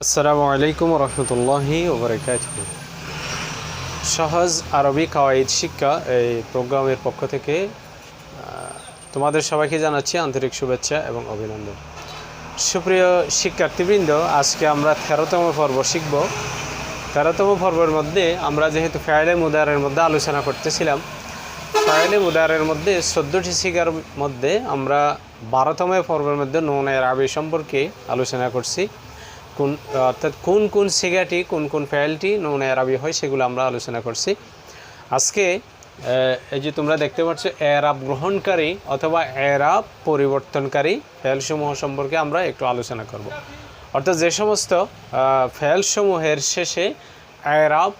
আসসালামু আলাইকুম রহমতুল্লাহি ওবরাকাত সহজ আরবি কাওয়াইদ শিক্ষা এই প্রোগ্রামের পক্ষ থেকে তোমাদের সবাইকে জানাচ্ছি আন্তরিক শুভেচ্ছা এবং অভিনন্দন। সুপ্রিয় শিক্ষার্থীবৃন্দ, আজকে আমরা তেরোতম পর্ব শিখব। তেরোতম পর্বের মধ্যে আমরা যেহেতু ফেয়ালে মুদারের মধ্যে আলোচনা করতেছিলাম ফেয়ালে মুদারের মধ্যে চোদ্দোটি শিকার মধ্যে আমরা বারোতম পর্বের মধ্যে নৌনের আবি সম্পর্কে আলোচনা করছি। কোন অর্থাৎ কোন কোন সিগাটি কোন কোন ফেলটি নুন এরাবি হয় সেগুলো আমরা আলোচনা করছি। আজকে এই যে তোমরা দেখতে পাচ্ছ এরাব গ্রহণকারী অথবা এরাব পরিবর্তনকারী ফেলসমূহ সম্পর্কে আমরা একটু আলোচনা করব। অর্থাৎ যে সমস্ত আহ, ফেলসমূহের শেষে এরাব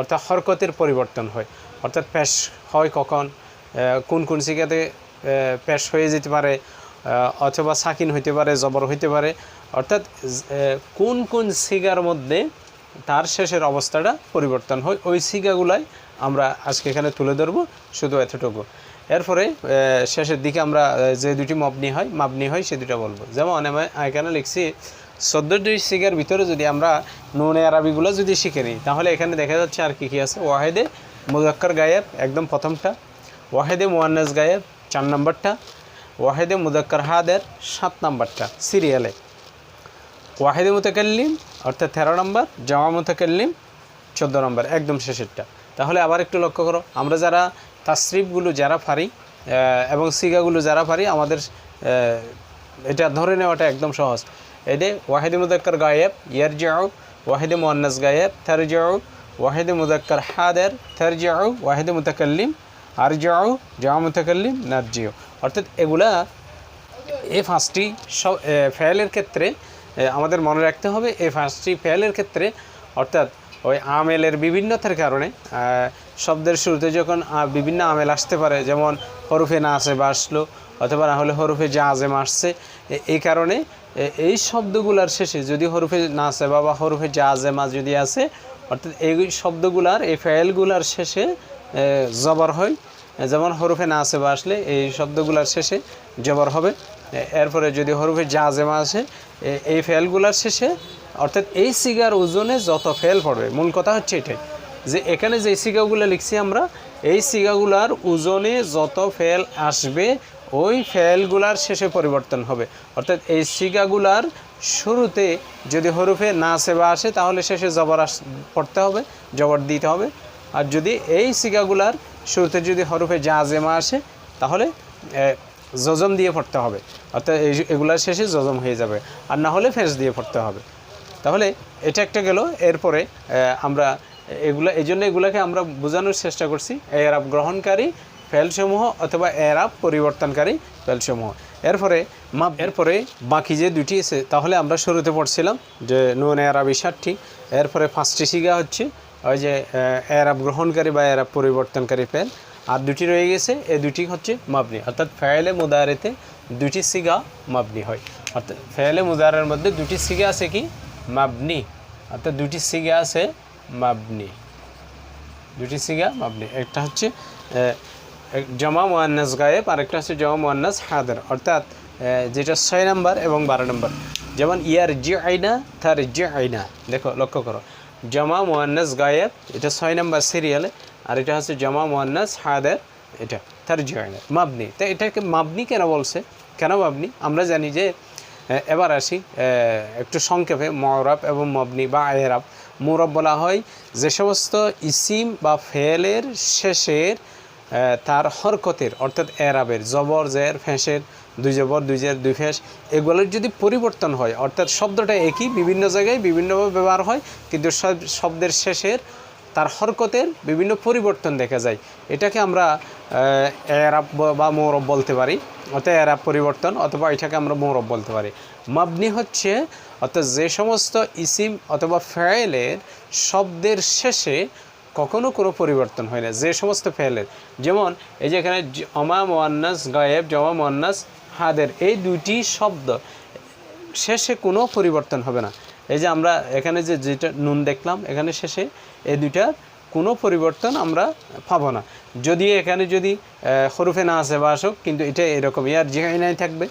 অর্থাৎ হরকতের পরিবর্তন হয়। অর্থাৎ পেশ হয় কখন? কোন কোন সিগাতে পেশ হয়ে যেতে পারে? অথবা সাকিন হইতে পারে, জবর হইতে পারে। অর্থাৎ কোন কোন সিগার মধ্যে তার শেষের অবস্থাটা পরিবর্তন হয়, ওই সিগাগুলাই আমরা আজকে এখানে তুলে ধরবো শুধু এতটুকু। এরপরে শেষের দিকে আমরা যে দুটি মবনি হয় মাবনি হয়, সে দুটা বলব। যেমন আমি এখানে লিখছি, চোদ্দোটি সিগার ভিতরে যদি আমরা নুনে আরবিগুলো যদি শিখে নিই, তাহলে এখানে দেখা যাচ্ছে আর কী কী আছে? ওয়াহেদে মুজাক্কর গায়েব, একদম প্রথমটা। ওয়াহেদে মুয়ান্নাস গায়েব, চার নম্বরটা। ওয়াহেদে মুজাক্কর হাদের সাত নম্বরটা সিরিয়ালে। ওয়াহেদে মুতাকাল্লিম, অর্থাৎ তেরো নম্বর, জামা মুতাকাল্লিম, চোদ্দ নম্বর, একদম শেষেরটা। তাহলে আবার একটু লক্ষ্য করো, আমরা যারা তাসরিফগুলো যারা পারি এবং সিগাগুলো যারা পারি, আমাদের এটা ধরে নেওয়াটা একদম সহজ। এদে ওয়াহেদে মুদাক্কর গায়েব ইয়ার যাও ওয়াহেদে মোয়ান্নাস গায়েব থার যাও ওয়াহেদে মুদাক্কর হাদের থার যাও ওয়াহেদে মুতাকাল্লিম আর যাও জামা মুতাকাল্লিম নার্জিও অর্থাৎ এগুলা এই পাঁচটি সব এ, ফেলের ক্ষেত্রে আমাদের মনে রাখতে হবে এই পাঁচটি ফেলের ক্ষেত্রে অর্থাৎ ওই আমেলের বিভিন্নতার কারণে শব্দের শুরুতে যখন বিভিন্ন আমেল আসতে পারে যেমন হরফে না আসে বা আসলো অথবা না হলে হরফে যা আজেম আসছে এ- এই কারণে এই শব্দগুলার শেষে যদি হরফে না আসে বা হরফে যা আজেমা যদি আসে অর্থাৎ এই শব্দগুলার এই ফেলগুলার শেষে জবর হয় যেমন হরফে না আসে বা আসলে, এই শব্দগুলার শেষে জবর হবে। এরপরে যদি হরুফে হরফে জাজেমা আসে এই ফেলগুলার শেষে, অর্থাৎ এই সিগার ওজনে যত ফেল পড়বে, মূল কথা হচ্ছে এটাই, যে এখানে যে সিগাগুলো লিখছি আমরা, এই সিগাগুলার ওজনে যত ফেল আসবে, ওই ফেলগুলার শেষে পরিবর্তন হবে। অর্থাৎ এই সিগাগুলার শুরুতে যদি হরুফে না আসে বা আসে, তাহলে শেষে জবর আস, পড়তে হবে, জবর দিতে হবে। আর যদি এই সিগাগুলার শুরুতে যদি হরফে জাজেমা আসে, তাহলে জজম দিয়ে পড়তে হবে। অর্থাৎ এগুলার শেষে জজম হয়ে যাবে। আর না হলে ফেস দিয়ে পড়তে হবে। তাহলে এটা একটা গেল। এরপরে আমরা এগুলা, এই জন্য এগুলাকে আমরা বোঝানোর চেষ্টা করছি। এরাব গ্রহণকারী, ফেলসমূহ অথবা এরাব পরিবর্তনকারী ফেলসমূহ। এরপরে মাপ এরপরে বাকি যে দুটি আছে, তাহলে আমরা শুরুতে পড়ছিলাম যে নুন, এরাবি ষাটটি এরপরে পাঁচটি শিগা হচ্ছে। ওই যে এরাব গ্রহণকারী বা এরাব পরিবর্তনকারী ফেল আর দুটি রয়ে গেছে এ দুটি হচ্ছে মাবনি। অর্থাৎ ফেলে মুদারেতে দুটি সিগা মাবনি হয়। অর্থাৎ ফেলে মুদারের মধ্যে দুটি সিগা আছে কি? মাবনি। অর্থাৎ দুটি সিগা আছে মাবনি। দুটি সিগা মাবনি। একটা হচ্ছে জমা মোয়ান্নাস গায়েব আর একটা হচ্ছে জমা মোয়ান্নাস হাদের। অর্থাৎ যেটা ছয় নম্বর এবং বারো নম্বর। যেমন ইয়ার জি আইনা তার জি আইনা দেখো, লক্ষ্য করো। জমা মোয়ান্নাস গায়েব এটা ছয় নম্বর সিরিয়ালে আর এটা হচ্ছে জমা মোয়ান্নাস হাদের, এটা তার জয়নের মাবনি। তো এটাকে মাবনি কেন বলছে? কেন মাবনি? আমরা জানি যে এবার আসি একটু সংক্ষেপে মরব এবং মবনি বা আয়েরাব মোরব বলা হয় যে সমস্ত ইসিম বা ফেলের শেষের তার হরকতের, অর্থাৎ এরাবের, জবর, জের, ফেঁসের, দুই জবর, দুই জের, দুই ফেঁস, এগুলোর যদি পরিবর্তন হয়, অর্থাৎ শব্দটা একই, বিভিন্ন জায়গায় বিভিন্নভাবে ব্যবহার হয়, কিন্তু সব, শব্দের শেষের তার হরকতের বিভিন্ন পরিবর্তন দেখা যায়। এটাকে আমরা এরাব বা মৌরব বলতে পারি, অর্থাৎ এরাব পরিবর্তন, অথবা এটাকে আমরা মৌরব বলতে পারি। মাবনি হচ্ছে, অর্থাৎ যে সমস্ত ইসিম অথবা ফেলের শব্দের শেষে কখনো কোনো পরিবর্তন হয় না। যে সমস্ত ফেলের যেমন এই যে এখানে জমা মোয়ান্নাস গায়েব, জমা মোয়ান্নাস হাদের, এই দুইটি শব্দ শেষে কোনো পরিবর্তন হবে না। এই যে আমরা এখানে যে যেটা নুন দেখলাম, এখানে শেষে এই দুইটার কোনো পরিবর্তন আমরা পাবো না। যদি এখানে যদি হরফে না আসে বা আসুক, কিন্তু এটা এরকম ইয়ার নাই থাকবে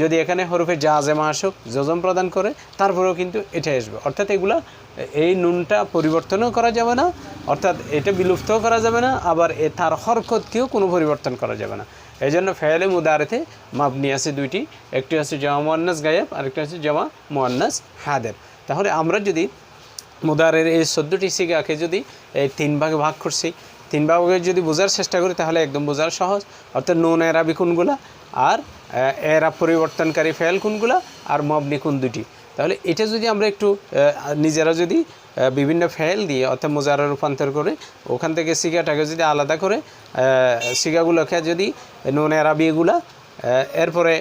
যদি এখানে হরফে জাজেমা আসুক যজম প্রদান করে, তারপরেও কিন্তু এটা আসবে। অর্থাৎ এগুলা, এই নুনটা পরিবর্তনও করা যাবে না, অর্থাৎ এটা বিলুপ্তও করা যাবে না, আবার এ তার হরকতকেও কোনো পরিবর্তন করা যাবে না। এই জন্য ফেয়ালে মুদারেতে মাপনি আছে দুইটি, একটি হচ্ছে জামা মোয়ান্নাস গায়েব আরেকটি হচ্ছে জামা মোয়ান্নাস হাদের তাহলে আমরা যদি মুদারের এই চোদ্দোটি সিগাকে যদি এই তিন ভাগে ভাগ করছি, তিন ভাগে যদি বোঝার চেষ্টা করি, তাহলে একদম বোঝার সহজ। অর্থাৎ নুন এরাবি কোনগুলা, আর এরা পরিবর্তনকারী ফেল কোনগুলা আর মবনি কোন দুটি তাহলে এটা যদি আমরা একটু নিজেরা যদি বিভিন্ন ফেল দিয়ে অর্থাৎ মোজারা রূপান্তর করে ওখান থেকে সিগাটাকে যদি আলাদা করে সিগাগুলোকে যদি নুন এরাবি এগুলা আহ, এরপরে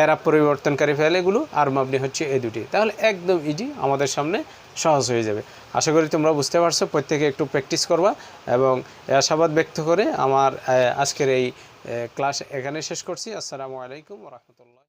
এরা পরিবর্তনকারী ফেল এগুলো আর মাবনি হচ্ছে এই দুটি তাহলে একদম ইজি আমাদের সামনে সহজ হয়ে যাবে। আশা করি তোমরা বুঝতে পারছ প্রত্যেকে একটু প্র্যাকটিস করবা এবং আশাবাদ ব্যক্ত করে আমার আজকের এই ক্লাস এখানে শেষ করছি। আসসালামু আলাইকুম রহমতুল্লাহ।